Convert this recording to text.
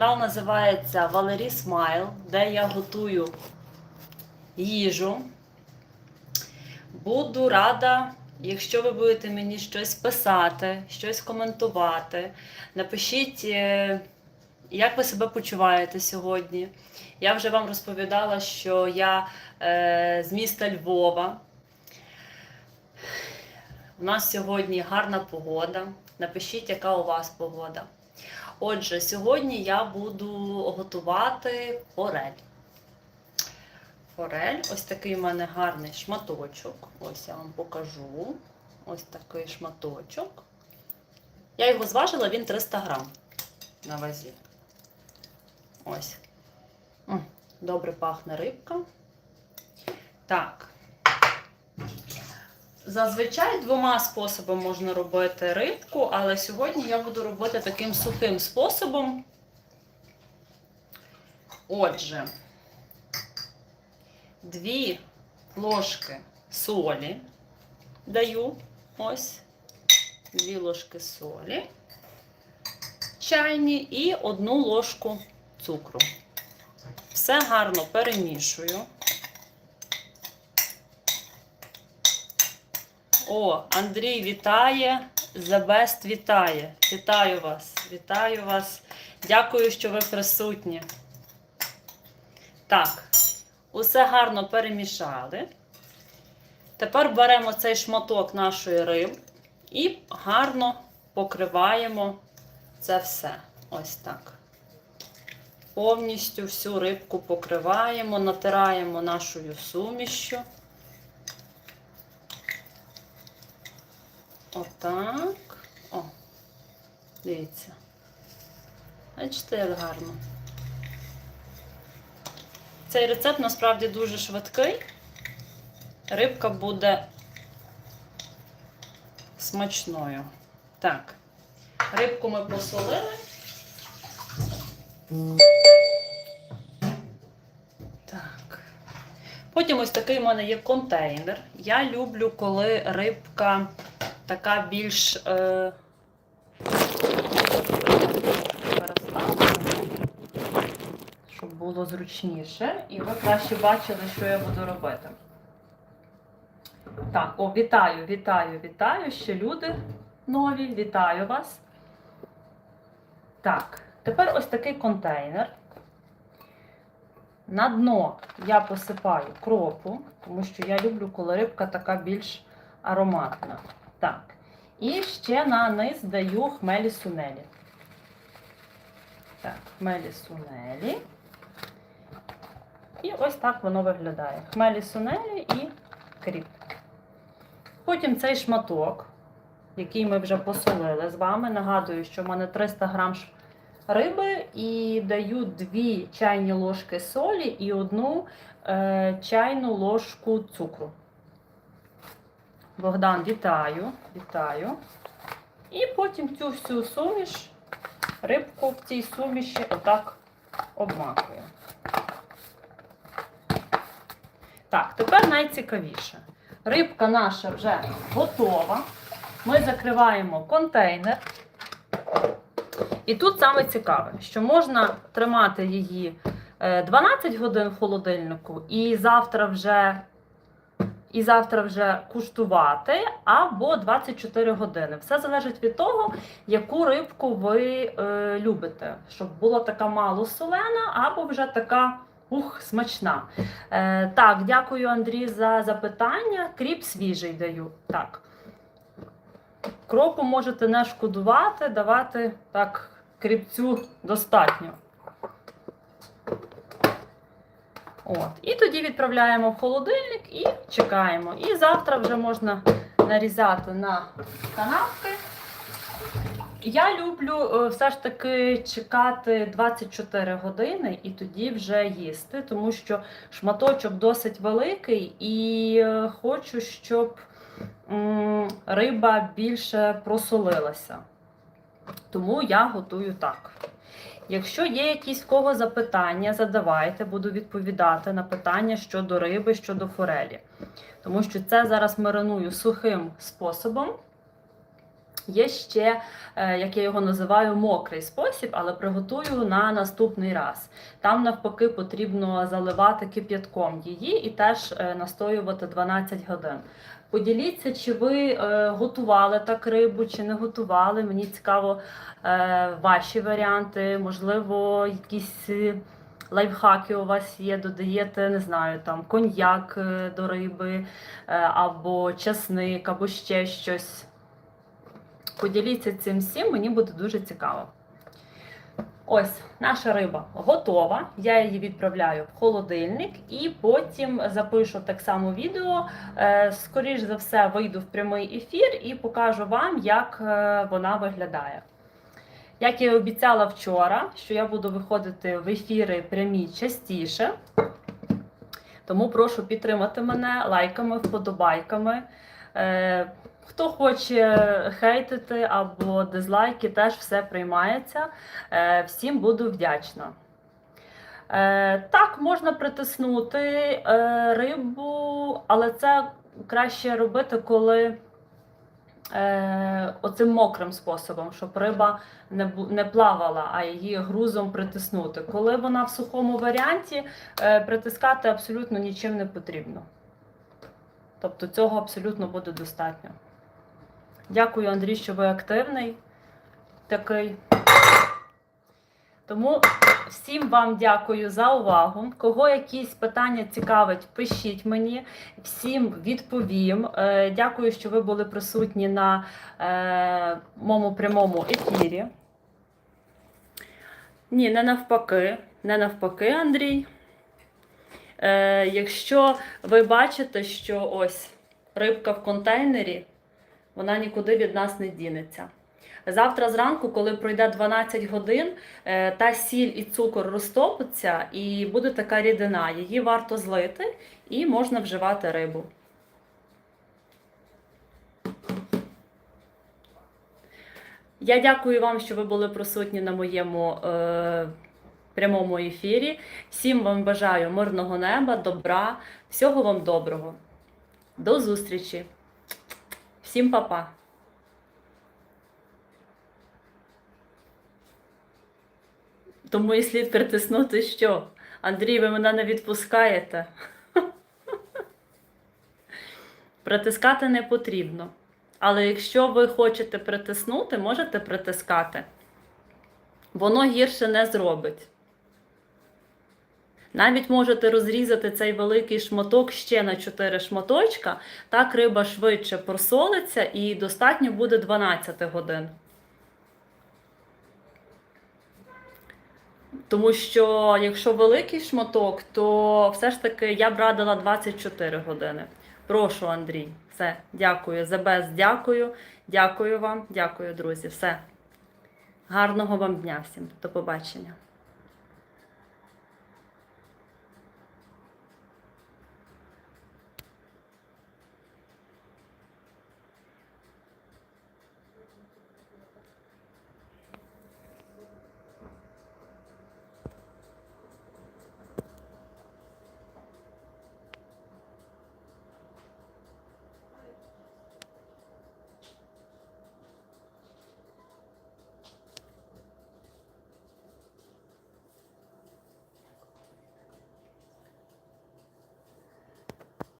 Канал називається Валері Смайл, де я готую їжу. Буду рада, якщо ви будете мені щось писати, щось коментувати. Напишіть, е, як ви себе почуваєте сьогодні. Я вже вам розповідала, що я е, з міста Львова. У нас сьогодні гарна погода. Напишіть, яка у вас погода. Отже, сьогодні я буду готувати форель. Форель, ось такий у мене гарний шматочок. Ось я вам покажу. Ось такий шматочок. Я його зважила, він 300 грам на вазі. Ось. Добре пахне рибка. Так. Зазвичай двома способами можна робити рибку, але сьогодні я буду робити таким сухим способом. Отже, дві ложки солі даю. Ось, дві ложки солі чайні і одну ложку цукру. Все гарно перемішую. О, Андрій вітає, Best вітає. Вітаю вас, вітаю вас. Дякую, що ви присутні. Так, усе гарно перемішали. Тепер беремо цей шматок нашої риби і гарно покриваємо це все. Ось так. Повністю всю рибку покриваємо, натираємо нашою сумішю. Отак. О, дивіться. Бачите, як гарно. Цей рецепт насправді дуже швидкий. Рибка буде смачною. Так, рибку ми посолили. Так. Потім ось такий у мене є контейнер. Я люблю, коли рибка така більш е, щоб було зручніше, і ви краще бачили, що я буду робити. Так, о, вітаю, вітаю, вітаю. Ще люди нові, вітаю вас. Так, тепер ось такий контейнер. На дно я посипаю кропу, тому що я люблю, коли рибка така більш ароматна. Так. І ще на низ даю хмелі сунелі. Так, хмелі сунелі. І ось так воно виглядає. Хмелі сунелі і кріп. Потім цей шматок, який ми вже посолили з вами. Нагадую, що в мене 300 грам риби і даю 2 чайні ложки солі і одну е, чайну ложку цукру. Богдан, вітаю, вітаю. І потім цю всю суміш, рибку в цій суміші отак обмакую. Так, тепер найцікавіше. Рибка наша вже готова. Ми закриваємо контейнер. І тут саме цікаве, що можна тримати її е, 12 годин в холодильнику і завтра вже і завтра вже куштувати, або 24 години. Все залежить від того, яку рибку ви е, любите, щоб була така мало солена, або вже така ух, смачна. Е, так, дякую, Андрій, за запитання. Кріп свіжий даю. Так. Кропу можете не шкодувати, давати так кріпцю достатньо. От. І тоді відправляємо в холодильник і чекаємо. І завтра вже можна нарізати на канапки. Я люблю е, все ж таки чекати 24 години і тоді вже їсти, тому що шматочок досить великий, і е, хочу, щоб риба більше просолилася. Тому я готую так. Якщо є якісь кого запитання, задавайте, буду відповідати на питання щодо риби, щодо форелі. Тому що це зараз мариную сухим способом. Є ще, е, як я його називаю, мокрий спосіб, але приготую на наступний раз. Там, навпаки, потрібно заливати кип'ятком її і теж е, настоювати 12 годин. Поділіться, чи ви е, готували так рибу, чи не готували. Мені цікаво е, ваші варіанти, можливо, якісь. е, Лайфхаки у вас є, додаєте, не знаю, там коньяк до риби, або часник, або ще щось. Поділіться цим всім, мені буде дуже цікаво. Ось наша риба готова. Я її відправляю в холодильник і потім запишу так само відео. Е, Скоріш за все, вийду в прямий ефір і покажу вам, як е, вона виглядає. Як я і обіцяла вчора, що я буду виходити в ефіри прямі частіше. Тому прошу підтримати мене лайками, вподобайками. Хто хоче хейтити або дизлайки, теж все приймається. Е, Всім буду вдячна. Е, Так, можна притиснути е, рибу, але це краще робити, коли оцим мокрим способом, щоб риба не, плавала, а її грузом притиснути. Коли вона в сухому варіанті, притискати абсолютно нічим не потрібно. Тобто цього абсолютно буде достатньо. Дякую, Андрій, що ви активний такий. Тому всім вам дякую за увагу. Кого якісь питання цікавить, пишіть мені. Всім відповім. Е, Дякую, що ви були присутні на е, моєму прямому ефірі. Ні, не навпаки. Не навпаки, Андрій. Е, якщо ви бачите, що ось рибка в контейнері, вона нікуди від нас не дінеться. Завтра зранку, коли пройде 12 годин, е, та сіль і цукор розтопиться і буде така рідина. Її варто злити і можна вживати рибу. Я дякую вам, що ви були присутні на моєму е, прямому ефірі. Всім вам бажаю мирного неба, добра, всього вам доброго. До зустрічі. Всім па-па. Тому і слід притиснути, що Андрій, ви мене не відпускаєте. Притискати не потрібно. Але якщо ви хочете притиснути, можете притискати. Воно гірше не зробить. Навіть можете розрізати цей великий шматок ще на 4 шматочка, так риба швидше просолиться і достатньо буде 12 годин. Тому що якщо великий шматок, то все ж таки я б радила 24 години. Прошу, Андрій. Все, дякую. За без дякую. Дякую вам, дякую, друзі. Все. Гарного вам дня всім. До побачення.